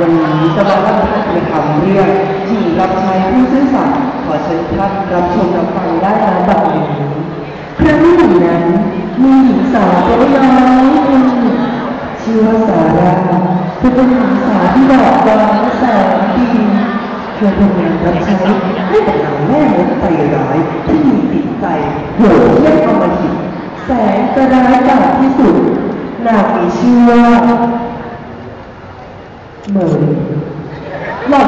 วันนี้จะมาเล่าพระธรรมคำเรื่องหญิงรับใช้ผู้ซื่อสัตย์ขอเชิญท่านรับชมรับฟังได้แล้วบัดนี้ครั้งหนึ่งนั้นมีหญิงสาวตัวน้อยคนหนึ่งชื่อว่าสาราเธอเป็นหญิงสาวที่ดอกบานแสนดีเธอทำงานรับใช้ให้กับนางแม่มดใจร้ายที่มีจิตใจโหดเยี่ยมอมหิตแสนกระไรกาจที่สุดนางมีชื่อว่า เหมือนหล่อน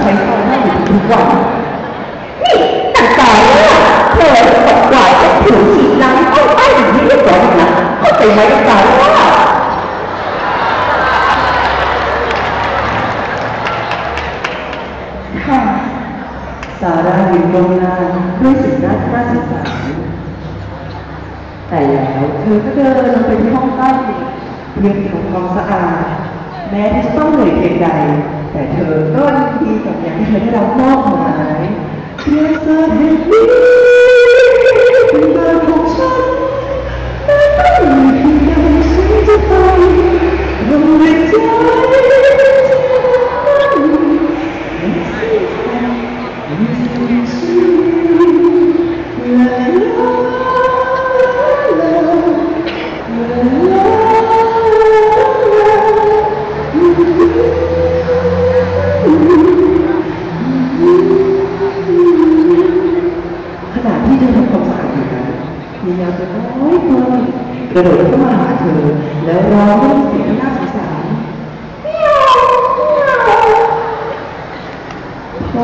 ใช้ไฟให้อยู่ทุกวันนี่แต่ตายแล้วเธอตกกว่าจะถือฉีดน้ำเข้าใต้อย่างนี้เรียบร้อยนะเข้าใจไหมตายแล้วค่ะสารายืนตรงหน้าด้วยสีหน้าที่น่าสงสารแต่แล้วเธอก็เดินลงไปที่ห้องใต้ดินเพื่อทำความสะอาด แม้ที่จะต้องเหนื่อยเพียงใด แต่เธอก็ยินดีกับอย่างที่เธอได้รับมอบ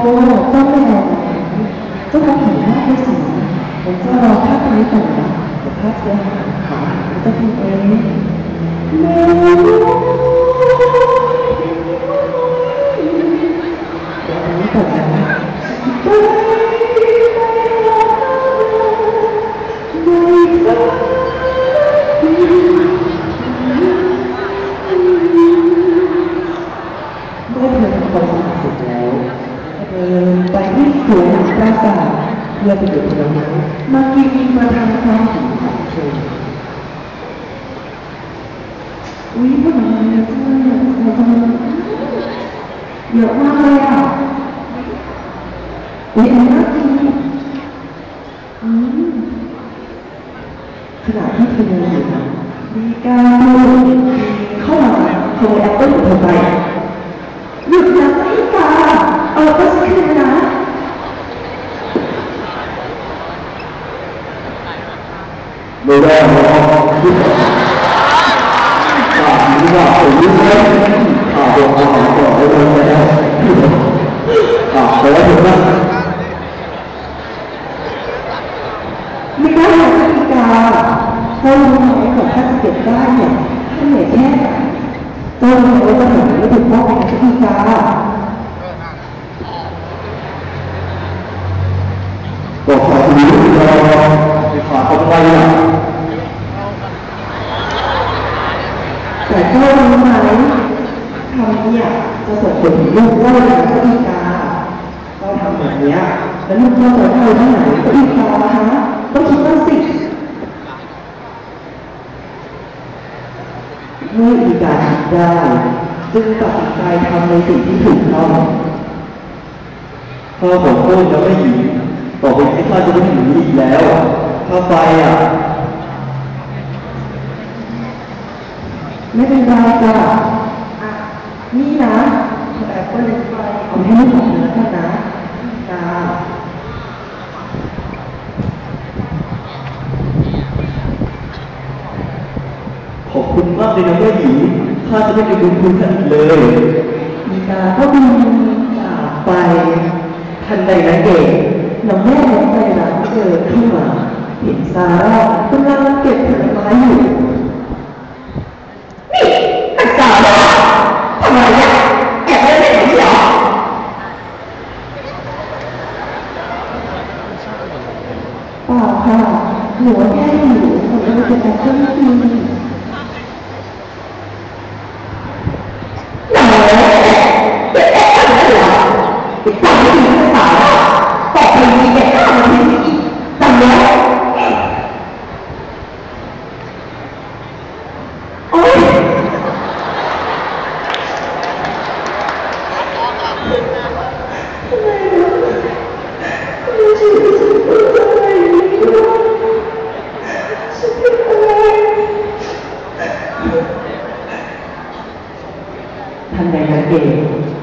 โอุ้ยผลไม้เยอะจังเลยอะผลไม้เยอะมากเลยอะอุ้ยอันนี้น่ากินอืมขณะที่เธอเดินอยู่นะมีการพูเข้ามาขโมยแอปเปิ้ลของเธอไปหยุดนะพี่กาเออก็ใช่นะไม่ได้ไหมอ่าที่ ว่าผมรู้ไหมอ่าผมเอาของก่อนไว้เลยนะอ่าแต่ว่าผมว่าไม่ได้หรอกพี่กาเจ้ารู้ไหมกว่าท่านเก็บได้เนี่ยท่านเหนื่อยแค่ไหนเจ้ารู้ไหมว่าจะหาไม่ถูกต้องนะพี่กา บอกขอคุณรู้รอไปฝากเขาไว้นะ แต่เจ้ารู้ไหมทำ เนี่ยจะส่งผลถึงลูกเจ้าเลยนะพี่กาเจ้าทำแบบเนี้ยแล้วลูกเจ้าจะเข้าที่ไหนก็พี่กาคะต้องคิดบ้างสิเมื่ออีกาคิดได้จึงตัดสินใจทำในสิ่งที่ถูกต้องถ้าผมพูดจะไม่หนีต่อไปนี้ข้าจะไม่หนีอีกแล้วถ้าไปอะไม่เป็นไรจ้ะนี่นะแอปเปิลไฟเอาให้ลูกของเธอแล้วกันนะจ้า ข อบคุณมากเลยนะแม่หญิงข้าจะไม่ลืมบุญคุณท่านเลยอีกาก็บินจากไป ทันใดนั้นเองน้องแม่ของใจรักเดินเข้ามาเห็นซาร่ากำลังเก็บผลไม้อยู่นี่แต่ตายแล้วทำไมเนี่ยแอบเล่นแบบนี้เหรอป่าค่ะหนูแค่อยู่ผมกำลังจะไปเครื่องบินหน่ ทันใดนั้นเอง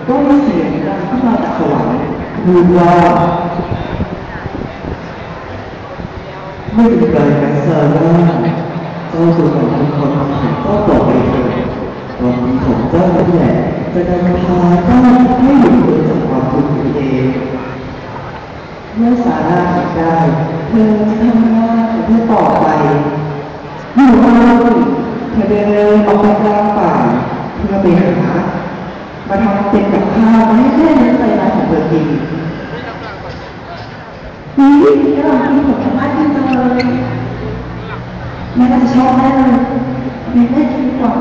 ก็มีเสียงดังขึ้นมาจากสวรรค์พูดว่าไม่เป็นไรนะซาร่าเจ้าตัวของทุกคนทำถูกต้องต่อไปเถิดวามดีของเจ้านั่นแหละจะนำพาเจ้าให้หลุดพ้นจากความทุกข์นี้เองเมื่อสาราเห็นได้เธอทำงานของเธอต่อไปอยู่ที่เธอเดินออกไปกลางป่าเพื่อไปหา มาทำเป็นกับข้าวมาให้แม่เลี้ยงใจร้ายของเธอร์กินนี่กำลังกินผลไม้กินจังเลยแม่น่าจะชอบแน่เลยแม่ได้กินก่อน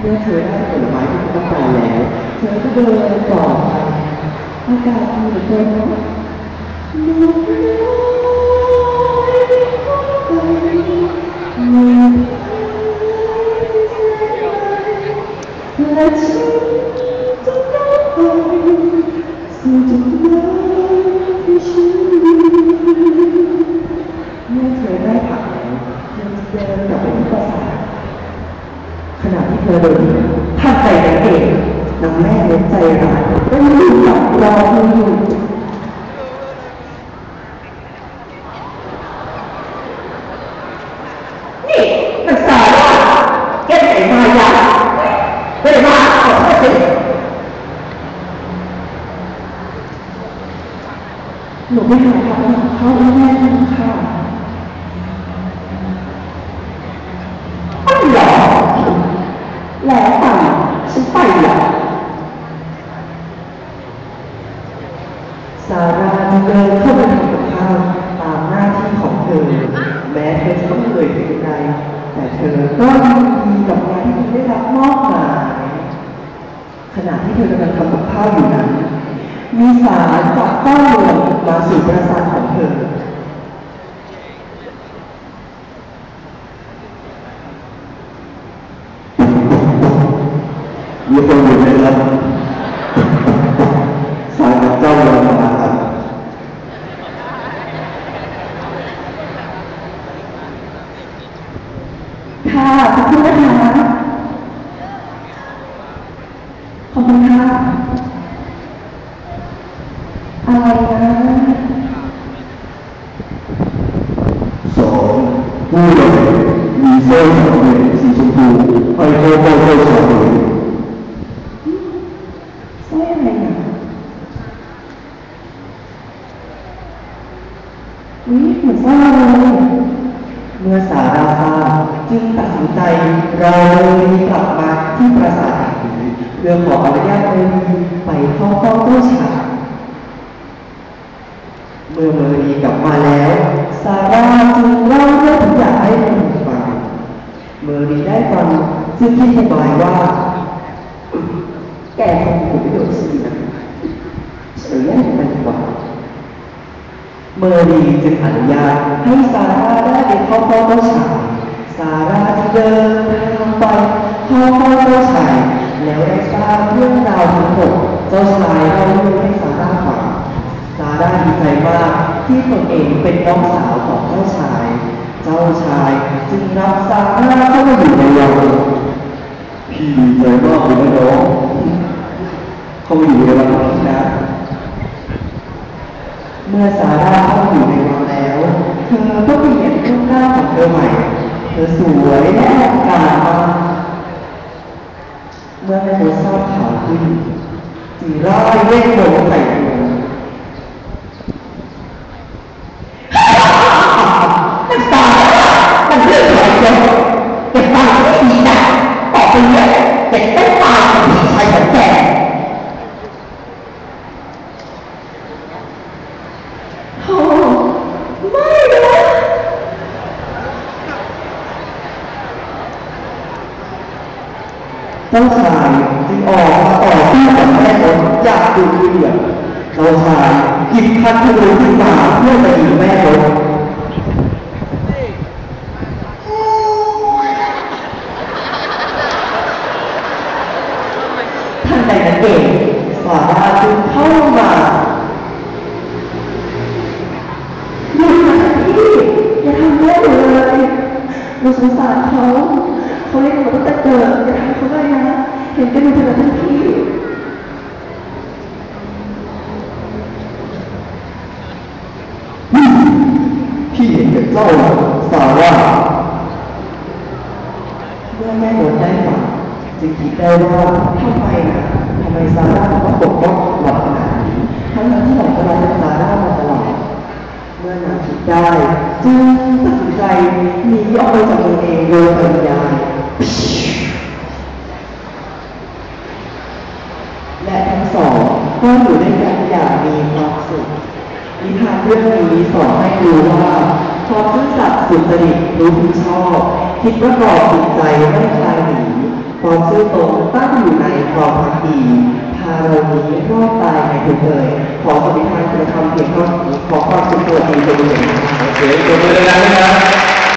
เมื่อเธอได้ผลไม้ที่เธอต้องการแล้วเธอก็เดินต่อไปอากาศดีเหลือเกินเนาะ และฉันจะต้องไปสู่จุดหมายที่ฉันเมื่อเธอได้ผักแล้วเธอจะเดินกลับไปที่ปราสาทขณะที่เธอเดินท่านใจนั้นเองนางแม่เลี้ยงใจร้ายก็ยืนดักรอเธออยู่ นี่มันสาระแกไหนมายาไม่ได้มาขอโทษสิ ห นูไม่หาทางของเขาแล้วแม่ค่ะอ้าวเหรอแล้วไปฉันไปเหรอซาร่าเดินเข้าไปทำกับข้าวตามหน้าที่ของเธอ แม้เธอจะต้องเหนื่อยเพียงใดแต่เธอก็ยินดีกับงานที่เธอได้รับมอบหมายขณะที่เธอกำลังทำกับข้าวอยู่นั้นมีสารจาก ค่ะขอบคุณนะคะขอบคุณค่ะอะไรนะสองผู้ใดมีสร้อยสำเร็จสีชมพูให้เข้าเฝ้าเจ้าชายเลยสร้อยอะไรอะอุ๊ยเหมือนสร้อยเลยเมื่อสารา เราเลยกลับมาที่ปราสาทแห่งนี้เพื่อขออนุญาตเมรีไปเข้าเฝ้าเจ้าชายเมื่อเมอรีกลับมาแล้วซาร่าจึงเล่าเรื่องทุกอย่างให้เมอรีฟังเมอรีได้ฟังจึงคิดสบายว่า แกคงถูกประโยชน์สินะเฉยแยกมันดีกว่าเมอรีจึงอนุญาตให้ซาร่าได้ไปเข้าเฝ้าเจ้าชายซาร่า เดินทางไปเข้าเฝ้าเจ้าชายแล้วได้ทราบเรื่องราวทั้งหมดเจ้าชายเล่าเรื่องให้ซาร่าฟังซาร่าดีใจมากที่ตนเองเป็นน้องสาวของเจ้าชาย เจ้าชายจึงรับซาร่าเข้ามาอยู่ในวังพี่ดีใจมากเลยนะน้องเข้ามาอยู่ในวันนี้นะเมื่อซาร่าเข้าอยู่ในวังแล้วเธอก็เปลี่ยนรูปหน้าของเธอใหม่ เธอสวยแน่กาเมื่อแม่เธอทราบข่าวขึ้นจึงไล่เวทมนต์ใส่เธอมันตายมันเลืองอะไรเยอะเก็บฟังไม่ดีนะต่อไปเนี่ยเด็ก คืเกลียเราชายกินพัดทุกข์ขึ้นมเพื่อไปถึงแม่เราท่านแต่งเด็กสาราจึเข้ามาอย่าทพี่อย่าทำแม่หนูเลยหนูสงสารเขาเขาเรียกเนูตั้งแต่เกิดอย่าทำเขาเลยนะเห็นกันอยู่เถอะทั้งที่ โซ่ซาร่าเมื่อแม่หมดได้ฟังจึงคิดได้ว่าทำไมนะทำไมซาร่าถึงต้องปกป้องหลับขนาดนี้ทั้งที่หลังก็รักซาร่ามาตลอดเมื่อนางคิดได้จึงตัดสินใจหนีออกไปจากเมืองเองโดยปริยายและทั้งสองก็อยู่ด้วยกันอย่างมีความสุขนิทานเรื่องนี้สอนให้รู้ว่า ความซื่อสัตย์สุจริตรู้ผิดชอบ คิดประกอบจิตใจไม่คลายหนีความซื่อตรงตั้งอยู่ในความพักดีพาเรานี้รอดตายในทุกเลยขอสมิทานคุณธรรมเพียงเท่านี้ขอความสุขสวัสดีเป็นอย่างมากโอเคตัวเวลานะครับ